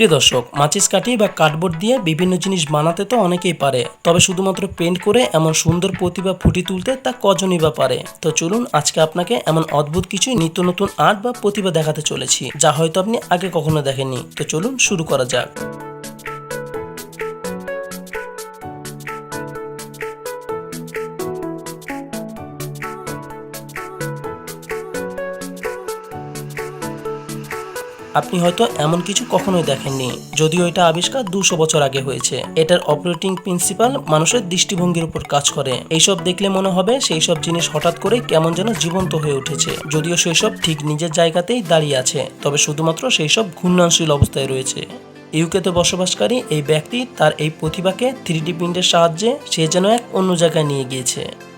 প্রিয় দর্শক, মাচিস কাঠি বা কার্ডবোর্ড দিয়ে বিভিন্ন জিনিস বানাতে তো অনেকেই পারে, তবে শুধুমাত্র পেন্ট করে এমন সুন্দর প্রতিভা ফুটি তুলতে তা কজনই বা পারে। তো চলুন, আজকে আপনাকে এমন অদ্ভুত কিছু নিত্য নতুন আর্ট বা প্রতিভা দেখাতে চলেছি, যা হয়তো আপনি আগে কখনো দেখেননি। তো চলুন শুরু করা যাক। আপনি হয়তো এমন কিছু কখনোই দেখেননি, যদিও এটা আবিষ্কার দুশো বছর আগে হয়েছে। এটার অপারেটিং প্রিন্সিপাল মানুষের দৃষ্টিভঙ্গির উপর কাজ করে। এইসব দেখলে মনে হবে সেই সব জিনিস হঠাৎ করে কেমন যেন জীবন্ত হয়ে উঠেছে, যদিও সেই সব ঠিক নিজের জায়গাতেই দাঁড়িয়ে আছে, তবে শুধুমাত্র সেই সব ঘূর্ণনশীল অবস্থায় রয়েছে। ইউকেতে বসবাসকারী এই ব্যক্তি তার এই প্রতিভাকে থ্রি প্রিন্টের সাহায্যে সে যেন এক অন্য জায়গায় নিয়ে গিয়েছে।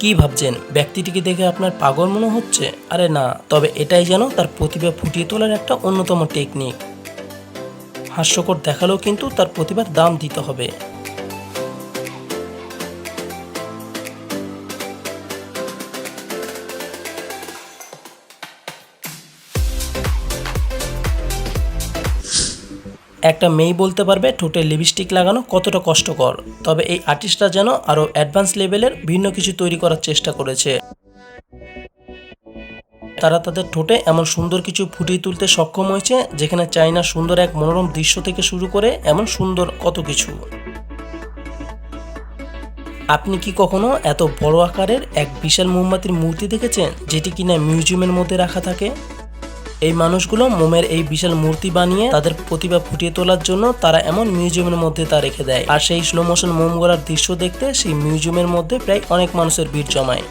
কি ভাবছেন? ব্যক্তিটিকে দেখে আপনার পাগল মনে হচ্ছে? আরে না, তবে এটাই যেন তার প্রতিভা ফুটিয়ে তোলার একটা অন্যতম টেকনিক হাস্যকর দেখালেও কিন্তু তার প্রতিভার দাম দিতে হবে। একটা মেয়ে বলতে পারবে ঠোঁটে লিপস্টিক লাগানো কতটা কষ্টকর। তবে এই আর্টিস্টরা যেন আরও অ্যাডভান্স লেভেলের ভিন্ন কিছু তৈরি করার চেষ্টা করেছে। তারা তাদের ঠোঁটে এমন সুন্দর কিছু ফুটিয়ে তুলতে সক্ষম হয়েছে, যেখানে চাইনা সুন্দর এক মনোরম দৃশ্য থেকে শুরু করে এমন সুন্দর কত কিছু। আপনি কি কখনো এত বড় আকারের এক বিশাল মোমবাতির মূর্তি দেখেছেন, যেটি কিনা মিউজিয়ামের মধ্যে রাখা থাকে? এই মানুষগুলো মোমের এই বিশাল মূর্তি বানিয়ে তাদের প্রতিভা ফুটিয়ে তোলার জন্য তারা এমন মিউজিয়ামের মধ্যে তা রেখে দেয়। আর সেই স্লো মোশন মোম গড়ার দৃশ্য দেখতে সেই মিউজিয়ামের মধ্যে প্রায় অনেক মানুষের ভিড় জমায়।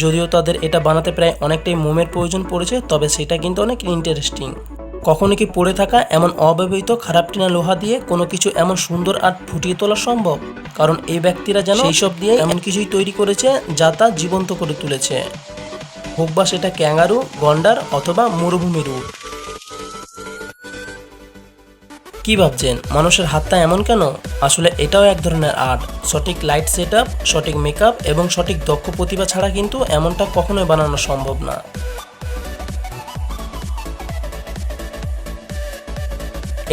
যদিও তাদের এটা বানাতে প্রায় অনেকটাই মোমের প্রয়োজন পড়েছে, তবে সেটা কিন্তু অনেক ইন্টারেস্টিং কখনো কি পড়ে থাকা এমন অব্যবহৃত খারাপ টিনা লোহা দিয়ে কোনো কিছু এমন সুন্দর আর্ট ফুটিয়ে তোলা সম্ভব? কারণ এই ব্যক্তিরা যেন এইসব দিয়ে এমন কিছুই তৈরি করেছে যা তা জীবন্ত করে তুলেছে। হোক বা সেটা ক্যাঙ্গারু, গন্ডার অথবা মরুভূমির উট। কি ভাবছেন? মানুষের হাতটা এমন কেন? আসলে এটাও এক ধরনের আর্ট। সঠিক লাইট সেট সঠিক মেকআপ এবং সঠিক দক্ষ প্রতিভা ছাড়া কিন্তু এমনটা কখনোই বানানো সম্ভব না।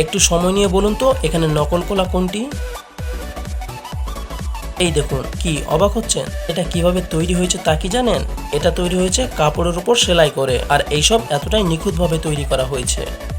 একটু সময় নিয়ে বলুন তো, এখানে নকল কলা কোনটি? এই দেখুন, কি অবাক হচ্ছেন? এটা কীভাবে তৈরি হয়েছে তা কি জানেন? এটা তৈরি হয়েছে কাপড়ের উপর সেলাই করে, আর এইসব এতটাই নিখুঁতভাবে তৈরি করা হয়েছে।